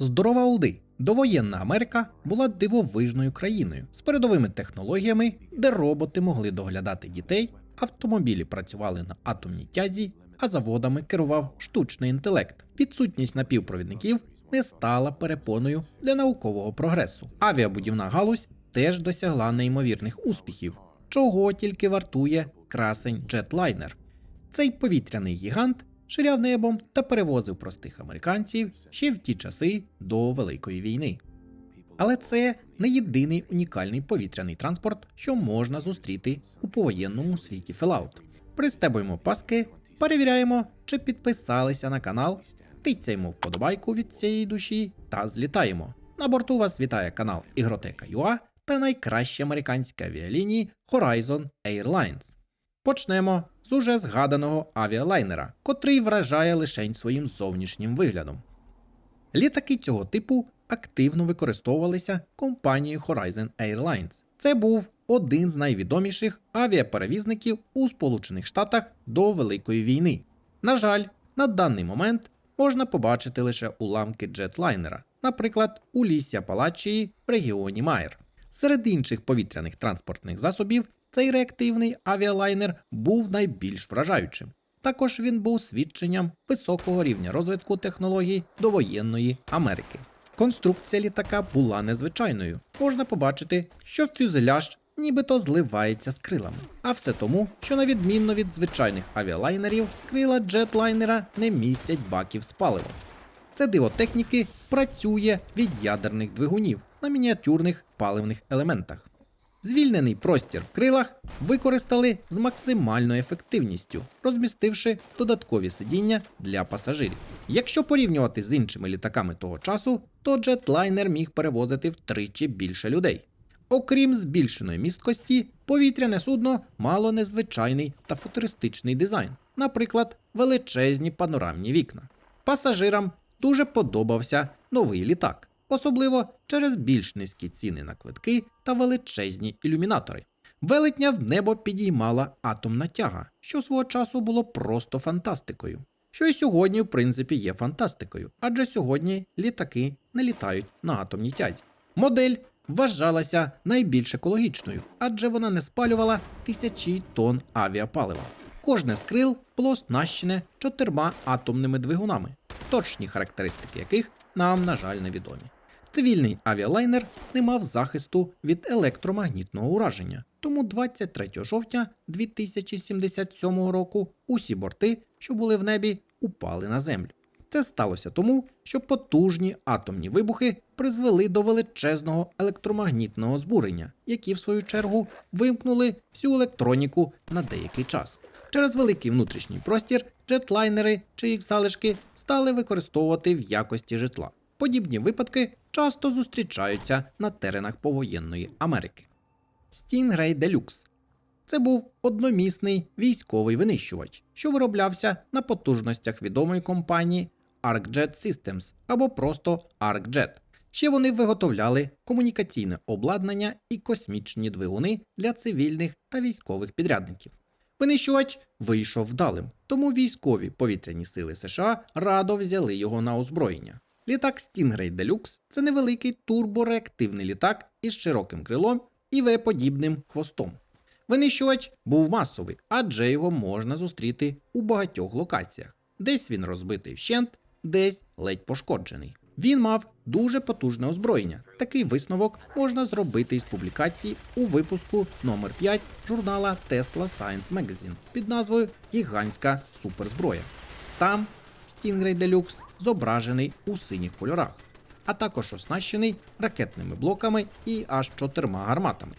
Здорова Олди! Довоєнна Америка була дивовижною країною з передовими технологіями, де роботи могли доглядати дітей, автомобілі працювали на атомній тязі, а заводами керував штучний інтелект. Відсутність напівпровідників не стала перепоною для наукового прогресу. Авіабудівна галузь теж досягла неймовірних успіхів, чого тільки вартує красень джетлайнер. Цей повітряний гігант ширяв небом та перевозив простих американців ще в ті часи до Великої війни. Але це не єдиний унікальний повітряний транспорт, що можна зустріти у повоєнному світі Fallout. Пристебуємо паски, перевіряємо, чи підписалися на канал, тицяємо вподобайку від цієї душі та злітаємо. На борту вас вітає канал Ігротека.ua та найкращі американські авіалінії Horizon Airlines. Почнемо з уже згаданого авіалайнера, котрий вражає лишень своїм зовнішнім виглядом. Літаки цього типу активно використовувалися компанією Horizon Airlines. Це був один з найвідоміших авіаперевізників у Сполучених Штатах до Великої війни. На жаль, на даний момент можна побачити лише уламки джетлайнера, наприклад, у лісі Апалачії в регіоні Майер. Серед інших повітряних транспортних засобів цей реактивний авіалайнер був найбільш вражаючим. Також він був свідченням високого рівня розвитку технологій довоєнної Америки. Конструкція літака була незвичайною. Можна побачити, що фюзеляж нібито зливається з крилами. А все тому, що на відмінно від звичайних авіалайнерів, крила джетлайнера не містять баків з паливом. Це диво техніки працює від ядерних двигунів на мініатюрних паливних елементах. Звільнений простір в крилах використали з максимальною ефективністю, розмістивши додаткові сидіння для пасажирів. Якщо порівнювати з іншими літаками того часу, то джетлайнер міг перевозити втричі більше людей. Окрім збільшеної місткості, повітряне судно мало незвичайний та футуристичний дизайн, наприклад, величезні панорамні вікна. Пасажирам дуже подобався новий літак, особливо через більш низькі ціни на квитки та величезні ілюмінатори. Велетня в небо підіймала атомна тяга, що свого часу було просто фантастикою. Що і сьогодні, в принципі, є фантастикою, адже сьогодні літаки не літають на атомній тязі. Модель вважалася найбільш екологічною, адже вона не спалювала тисячі тонн авіапалива. Кожне з крил було оснащене чотирма атомними двигунами, точні характеристики яких нам, на жаль, невідомі. Цивільний авіалайнер не мав захисту від електромагнітного ураження, тому 23 жовтня 2077 року усі борти, що були в небі, упали на землю. Це сталося тому, що потужні атомні вибухи призвели до величезного електромагнітного збурення, які, в свою чергу, вимкнули всю електроніку на деякий час. Через великий внутрішній простір джетлайнери чи їх залишки стали використовувати в якості житла. Подібні випадки часто зустрічаються на теренах повоєнної Америки. Stingray Deluxe це був одномісний військовий винищувач, що вироблявся на потужностях відомої компанії ArcJet Systems або просто ArcJet. Ще вони виготовляли комунікаційне обладнання і космічні двигуни для цивільних та військових підрядників. Винищувач вийшов вдалим, тому військові повітряні сили США радо взяли його на озброєння. Літак Stingray Deluxe – це невеликий турбореактивний літак із широким крилом і V-подібним хвостом. Винищувач був масовий, адже його можна зустріти у багатьох локаціях. Десь він розбитий вщент, десь ледь пошкоджений. Він мав дуже потужне озброєння. Такий висновок можна зробити із публікації у випуску номер 5 журнала Tesla Science Magazine під назвою Гігантська суперзброя. Там Stingray Deluxe зображений у синіх кольорах, а також оснащений ракетними блоками і аж чотирма гарматами.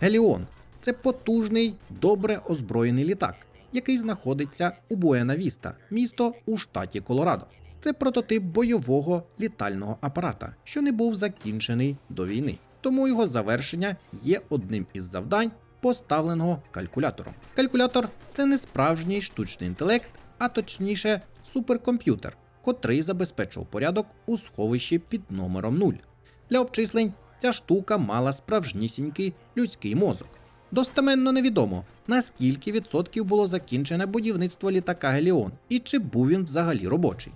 Геліон це потужний, добре озброєний літак, який знаходиться у Буена-Віста, місто у штаті Колорадо. Це прототип бойового літального апарата, що не був закінчений до війни. Тому його завершення є одним із завдань, поставленого калькулятором. Калькулятор це не справжній штучний інтелект, а точніше суперкомп'ютер, котрий забезпечував порядок у сховищі під номером 0. Для обчислень ця штука мала справжнісінький людський мозок. Достеменно невідомо, наскільки відсотків було закінчене будівництво літака Геліон і чи був він взагалі робочий.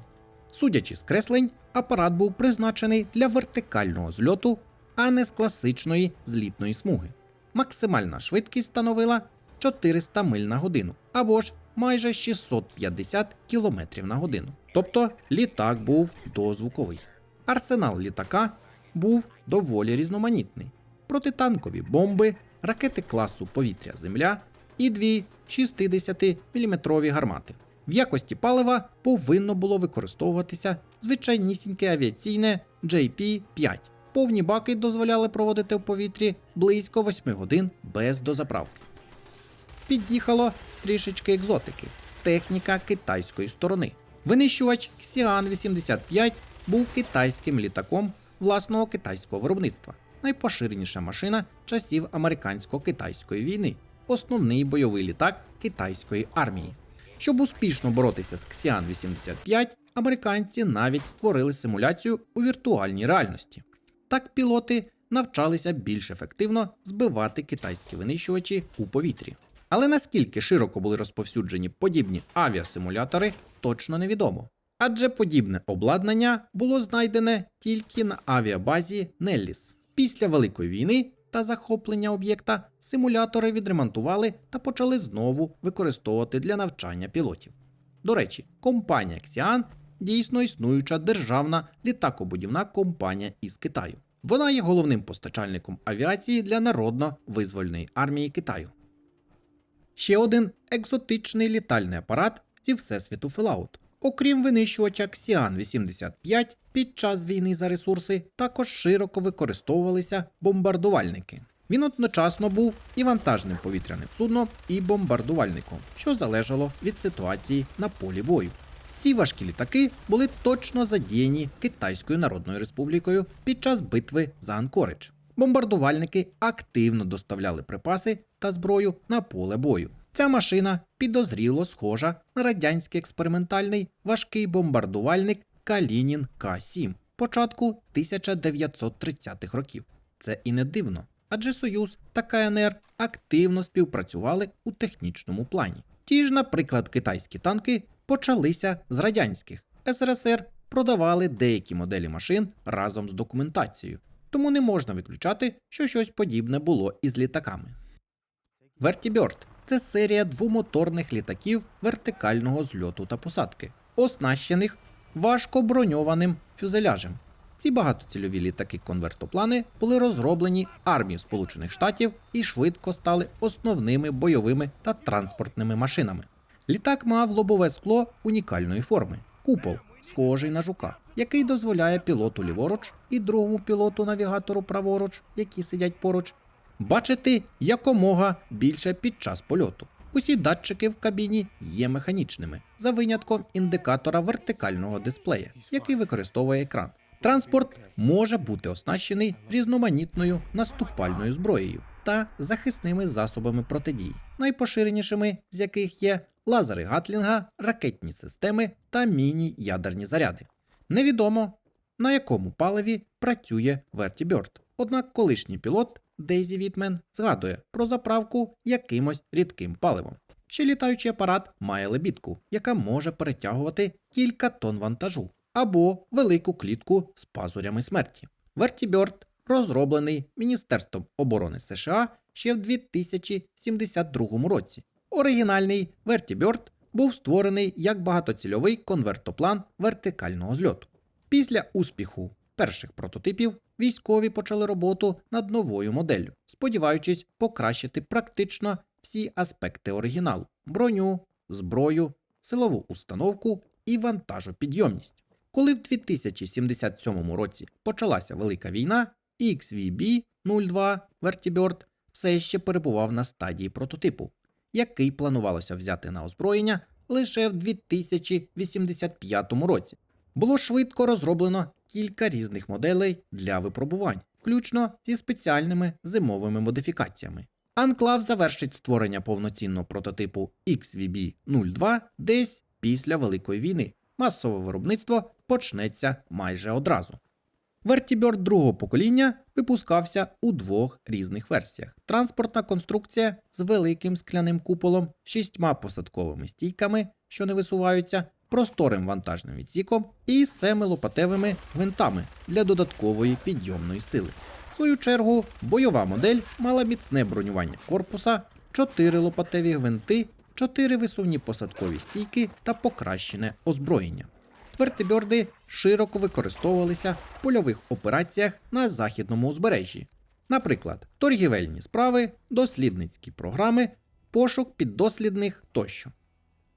Судячи з креслень, апарат був призначений для вертикального зльоту, а не з класичної злітної смуги. Максимальна швидкість становила 400 миль на годину або ж майже 650 км на годину. Тобто літак був дозвуковий. Арсенал літака був доволі різноманітний: протитанкові бомби, ракети класу повітря-земля і дві 60-мм гармати. В якості палива повинно було використовуватися звичайнісіньке авіаційне JP-5. Повні баки дозволяли проводити в повітрі близько 8 годин без дозаправки. Під'їхало трішечки екзотики. Техніка китайської сторони. Винищувач Xi'an 85 був китайським літаком власного китайського виробництва, найпоширеніша машина часів американсько-китайської війни, основний бойовий літак китайської армії. Щоб успішно боротися з Xi'an 85, американці навіть створили симуляцію у віртуальній реальності. Так пілоти навчалися більш ефективно збивати китайські винищувачі у повітрі. Але наскільки широко були розповсюджені подібні авіасимулятори, точно невідомо. Адже подібне обладнання було знайдене тільки на авіабазі Нелліс. Після Великої війни та захоплення об'єкта симулятори відремонтували та почали знову використовувати для навчання пілотів. До речі, компанія Xi'an дійсно існуюча державна літакобудівна компанія із Китаю. Вона є головним постачальником авіації для народно-визвольної армії Китаю. Ще один екзотичний літальний апарат зі всесвіту Fallout. Окрім винищувача Xi'an 85, під час війни за ресурси також широко використовувалися бомбардувальники. Він одночасно був і вантажним повітряним судном, і бомбардувальником, що залежало від ситуації на полі бою. Ці важкі літаки були точно задіяні Китайською Народною Республікою під час битви за Анкоридж. Бомбардувальники активно доставляли припаси та зброю на поле бою. Ця машина підозріло схожа на радянський експериментальний важкий бомбардувальник Калінін К-7 початку 1930-х років. Це і не дивно, адже Союз та КНР активно співпрацювали у технічному плані. Ті ж, наприклад, китайські танки почалися з радянських. СРСР продавали деякі моделі машин разом з документацією, тому не можна виключати, що щось подібне було із літаками. Vertibird – це серія двомоторних літаків вертикального зльоту та посадки, оснащених важкоброньованим фюзеляжем. Ці багатоцільові літаки-конвертоплани були розроблені армією Сполучених Штатів і швидко стали основними бойовими та транспортними машинами. Літак мав лобове скло унікальної форми купол, схожий на жука, який дозволяє пілоту ліворуч і другому пілоту навігатору праворуч, які сидять поруч, бачити якомога більше під час польоту. Усі датчики в кабіні є механічними, за винятком індикатора вертикального дисплея, який використовує екран. Транспорт може бути оснащений різноманітною наступальною зброєю та захисними засобами протидії, найпоширенішими з яких є лазери Гатлінга, ракетні системи та міні-ядерні заряди. Невідомо на якому паливі працює Vertibird. Однак колишній пілот Дейзі Вітмен згадує про заправку якимось рідким паливом. Ще літаючий апарат має лебідку, яка може перетягувати кілька тонн вантажу або велику клітку з пазурями смерті. Vertibird розроблений Міністерством оборони США ще в 2072 році. Оригінальний Vertibird був створений як багатоцільовий конвертоплан вертикального зльоту. Після успіху перших прототипів військові почали роботу над новою моделлю, сподіваючись покращити практично всі аспекти оригіналу: броню, зброю, силову установку і вантажопідйомність. Коли в 2077 році почалася Велика війна, XVB-02 Vertibird все ще перебував на стадії прототипу, який планувалося взяти на озброєння лише в 2085 році. Було швидко розроблено кілька різних моделей для випробувань, включно зі спеціальними зимовими модифікаціями. Анклав завершить створення повноцінного прототипу XVB-02 десь після Великої війни. Масове виробництво почнеться майже одразу. Vertibird другого покоління випускався у двох різних версіях: транспортна конструкція з великим скляним куполом, шістьма посадковими стійками, що не висуваються, просторим вантажним відсіком і семи лопатевими гвинтами для додаткової підйомної сили. В свою чергу, бойова модель мала міцне бронювання корпуса, 4 лопатеві гвинти, 4 висувні посадкові стійки та покращене озброєння. Вертибьорди широко використовувалися в польових операціях на західному узбережжі, наприклад, торгівельні справи, дослідницькі програми, пошук піддослідних тощо.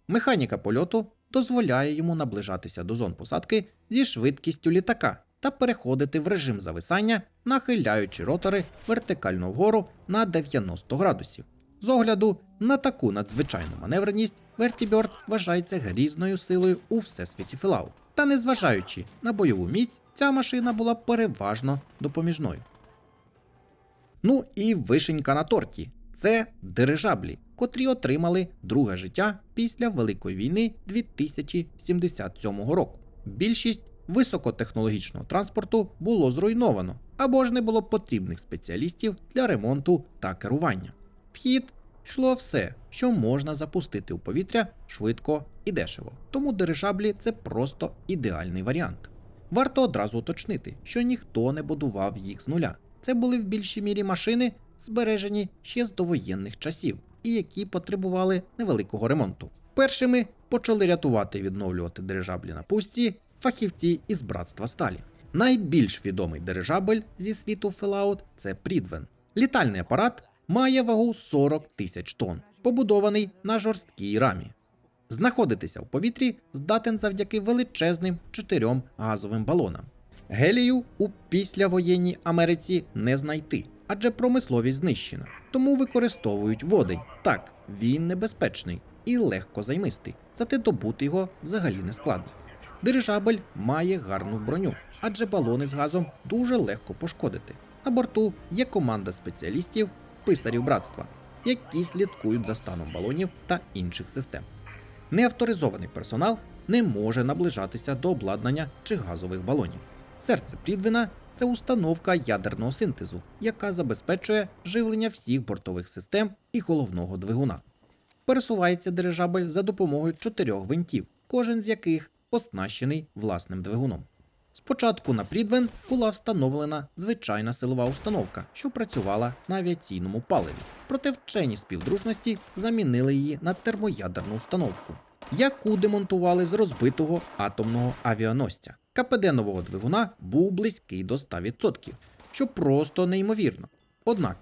Механіка польоту дозволяє йому наближатися до зон посадки зі швидкістю літака та переходити в режим зависання, нахиляючи ротори вертикально вгору на 90 градусів. З огляду на таку надзвичайну маневреність, Вертіберд вважається грізною силою у всесвіті Fallout. Та незважаючи на бойову міць, ця машина була переважно допоміжною. Ну і вишенька на торті це дирижаблі, котрі отримали друге життя після Великої війни 2077 року. Більшість високотехнологічного транспорту було зруйновано або ж не було потрібних спеціалістів для ремонту та керування. Вхід йшло все, що можна запустити у повітря швидко і дешево. Тому дирижаблі це просто ідеальний варіант. Варто одразу уточнити, що ніхто не будував їх з нуля. Це були в більшій мірі машини, збережені ще з довоєнних часів, і які потребували невеликого ремонту. Першими почали рятувати і відновлювати дирижаблі на пустці фахівці із братства сталі. Найбільш відомий дирижабль зі світу Fallout – це Прідвен. Літальний апарат має вагу 40 тисяч тонн, побудований на жорсткій рамі. Знаходитися в повітрі здатен завдяки величезним чотирьом газовим балонам. Гелію у післявоєнній Америці не знайти, адже промисловість знищена. Тому використовують водень. Так, він небезпечний і легко займистий, зате добути його взагалі не складно. Дирижабель має гарну броню, адже балони з газом дуже легко пошкодити. На борту є команда спеціалістів, писарів братства, які слідкують за станом балонів та інших систем. Неавторизований персонал не може наближатися до обладнання чи газових балонів. Серце Прідвина це установка ядерного синтезу, яка забезпечує живлення всіх бортових систем і головного двигуна. Пересувається дирижабель за допомогою чотирьох винтів, кожен з яких оснащений власним двигуном. Спочатку на Прідвен була встановлена звичайна силова установка, що працювала на авіаційному паливі. Проте вчені співдружності замінили її на термоядерну установку, яку демонтували з розбитого атомного авіаносця. КПД нового двигуна був близький до 100%, що просто неймовірно. Однак,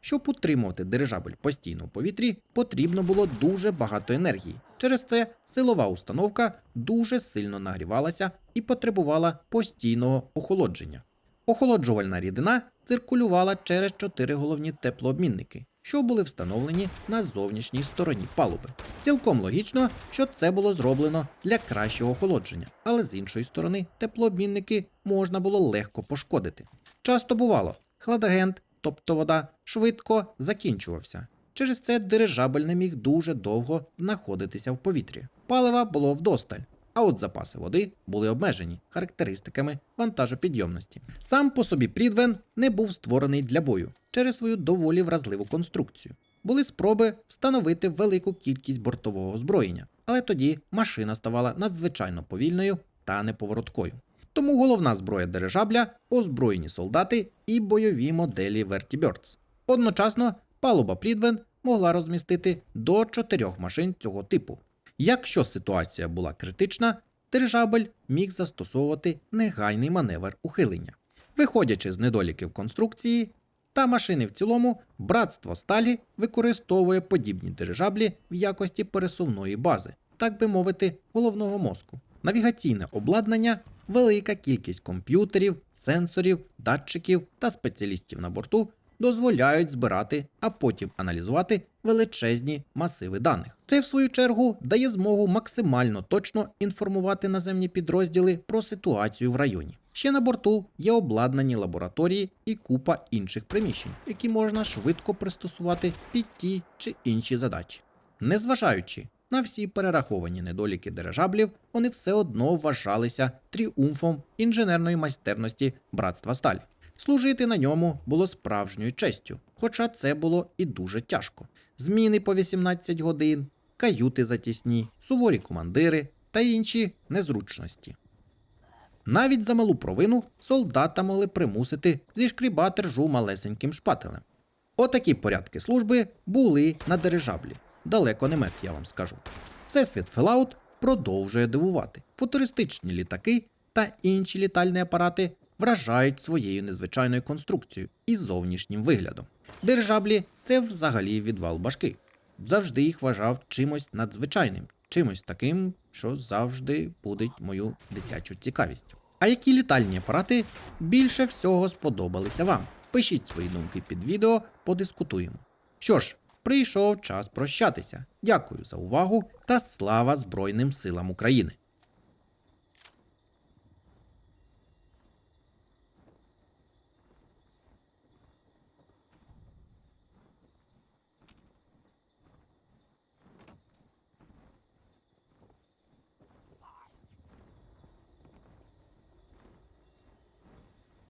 щоб утримувати дирижабель постійно в повітрі, потрібно було дуже багато енергії. Через це силова установка дуже сильно нагрівалася і потребувала постійного охолодження. Охолоджувальна рідина циркулювала через чотири головні теплообмінники, що були встановлені на зовнішній стороні палуби. Цілком логічно, що це було зроблено для кращого охолодження, але з іншої сторони теплообмінники можна було легко пошкодити. Часто бувало, хладагент, тобто вода, швидко закінчувався. Через це дирижабель не міг дуже довго знаходитися в повітрі. Палива було вдосталь, а от запаси води були обмежені характеристиками вантажопідйомності. Сам по собі Прідвен не був створений для бою через свою доволі вразливу конструкцію. Були спроби встановити велику кількість бортового озброєння, але тоді машина ставала надзвичайно повільною та неповороткою. Тому головна зброя дирижабля озброєні солдати і бойові моделі Vertibirds. Одночасно палуба Прідвен могла розмістити до чотирьох машин цього типу. Якщо ситуація була критична, дирижабель міг застосовувати негайний маневр ухилення. Виходячи з недоліків конструкції та машини в цілому, братство сталі використовує подібні дирижаблі в якості пересувної бази, так би мовити, головного мозку. Навігаційне обладнання, велика кількість комп'ютерів, сенсорів, датчиків та спеціалістів на борту дозволяють збирати, а потім аналізувати величезні масиви даних. Це, в свою чергу, дає змогу максимально точно інформувати наземні підрозділи про ситуацію в районі. Ще на борту є обладнані лабораторії і купа інших приміщень, які можна швидко пристосувати під ті чи інші задачі. Незважаючи на всі перераховані недоліки дирижаблів, вони все одно вважалися тріумфом інженерної майстерності братства сталі. Служити на ньому було справжньою честю, хоча це було і дуже тяжко. Зміни по 18 годин, каюти затісні, суворі командири, та інші незручності. Навіть за малу провину солдата могли примусити зішкрібати ржу малесеньким шпателем. Отакі порядки служби були на дирижаблі. Далеко не мед, я вам скажу. Всесвіт Fallout продовжує дивувати. Футуристичні літаки та інші літальні апарати вражають своєю незвичайною конструкцією і зовнішнім виглядом. Дирижаблі це взагалі відвал башки. Завжди їх вважав чимось надзвичайним, чимось таким, що завжди будить мою дитячу цікавість. А які літальні апарати більше всього сподобалися вам? Пишіть свої думки під відео, подискутуємо. Що ж, прийшов час прощатися. Дякую за увагу та слава Збройним силам України!